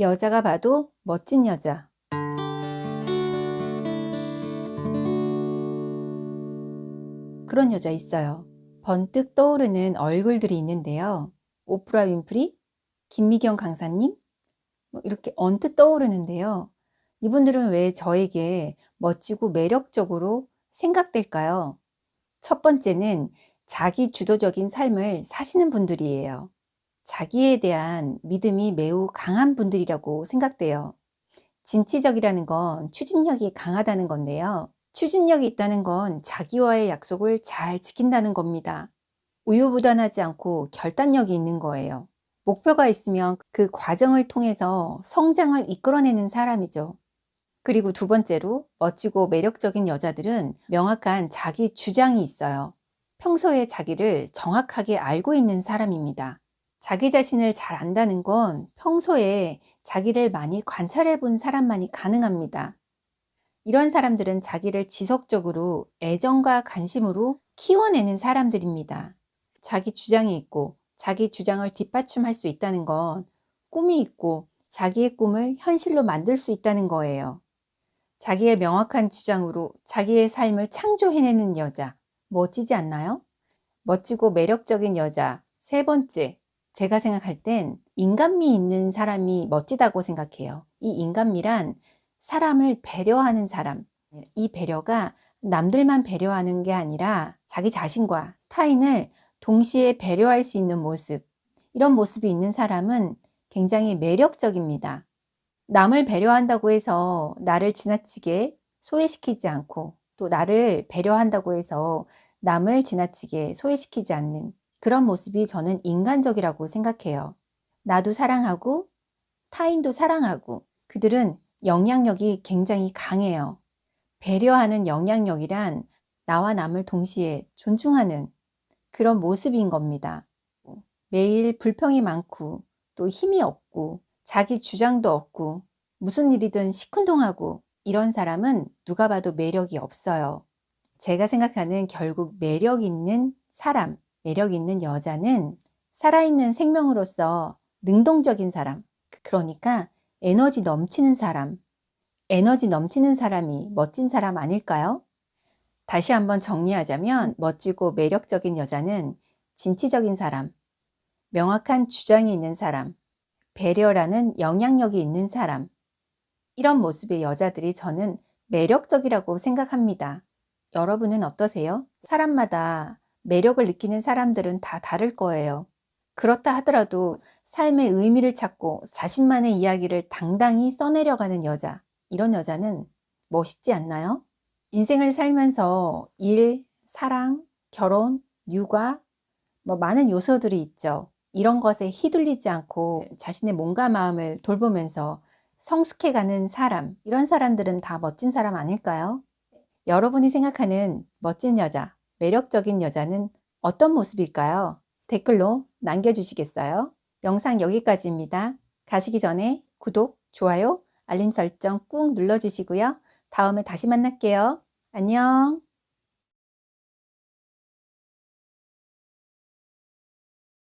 여자가 봐도 멋진 여자. 그런 여자 있어요. 번뜩 떠오르는 얼굴들이 있는데요. 오프라 윈프리, 김미경 강사님, 뭐 이렇게 언뜻 떠오르는데요. 이분들은 왜 저에게 멋지고 매력적으로 생각될까요? 첫 번째는 자기 주도적인 삶을 사시는 분들이에요. 자기에 대한 믿음이 매우 강한 분들이라고 생각돼요. 진취적이라는 건 추진력이 강하다는 건데요. 추진력이 있다는 건 자기와의 약속을 잘 지킨다는 겁니다. 우유부단하지 않고 결단력이 있는 거예요. 목표가 있으면 그 과정을 통해서 성장을 이끌어내는 사람이죠. 그리고 두 번째로 멋지고 매력적인 여자들은 명확한 자기 주장이 있어요. 평소에 자기를 정확하게 알고 있는 사람입니다. 자기 자신을 잘 안다는 건 평소에 자기를 많이 관찰해 본 사람만이 가능합니다. 이런 사람들은 자기를 지속적으로 애정과 관심으로 키워내는 사람들입니다. 자기 주장이 있고 자기 주장을 뒷받침할 수 있다는 건 꿈이 있고 자기의 꿈을 현실로 만들 수 있다는 거예요. 자기의 명확한 주장으로 자기의 삶을 창조해내는 여자, 멋지지 않나요? 멋지고 매력적인 여자, 세 번째, 제가 생각할 땐 인간미 있는 사람이 멋지다고 생각해요. 이 인간미란 사람을 배려하는 사람. 이 배려가 남들만 배려하는 게 아니라 자기 자신과 타인을 동시에 배려할 수 있는 모습. 이런 모습이 있는 사람은 굉장히 매력적입니다. 남을 배려한다고 해서 나를 지나치게 소외시키지 않고 또 나를 배려한다고 해서 남을 지나치게 소외시키지 않는 그런 모습이 저는 인간적이라고 생각해요. 나도 사랑하고 타인도 사랑하고 그들은 영향력이 굉장히 강해요. 배려하는 영향력이란 나와 남을 동시에 존중하는 그런 모습인 겁니다. 매일 불평이 많고 또 힘이 없고 자기 주장도 없고 무슨 일이든 시큰둥하고 이런 사람은 누가 봐도 매력이 없어요. 제가 생각하는 결국 매력 있는 사람, 매력 있는 여자는 살아있는 생명으로서 능동적인 사람, 그러니까 에너지 넘치는 사람, 에너지 넘치는 사람이 멋진 사람 아닐까요? 다시 한번 정리하자면 멋지고 매력적인 여자는 진취적인 사람, 명확한 주장이 있는 사람, 배려라는 영향력이 있는 사람, 이런 모습의 여자들이 저는 매력적이라고 생각합니다. 여러분은 어떠세요? 사람마다 매력을 느끼는 사람들은 다 다를 거예요. 그렇다 하더라도 삶의 의미를 찾고 자신만의 이야기를 당당히 써내려가는 여자, 이런 여자는 멋있지 않나요? 인생을 살면서 일, 사랑, 결혼, 육아, 뭐 많은 요소들이 있죠. 이런 것에 휘둘리지 않고 자신의 몸과 마음을 돌보면서 성숙해가는 사람, 이런 사람들은 다 멋진 사람 아닐까요? 여러분이 생각하는 멋진 여자, 매력적인 여자는 어떤 모습일까요? 댓글로 남겨주시겠어요? 영상 여기까지입니다. 가시기 전에 구독, 좋아요, 알림 설정 꾹 눌러주시고요. 다음에 다시 만날게요. 안녕.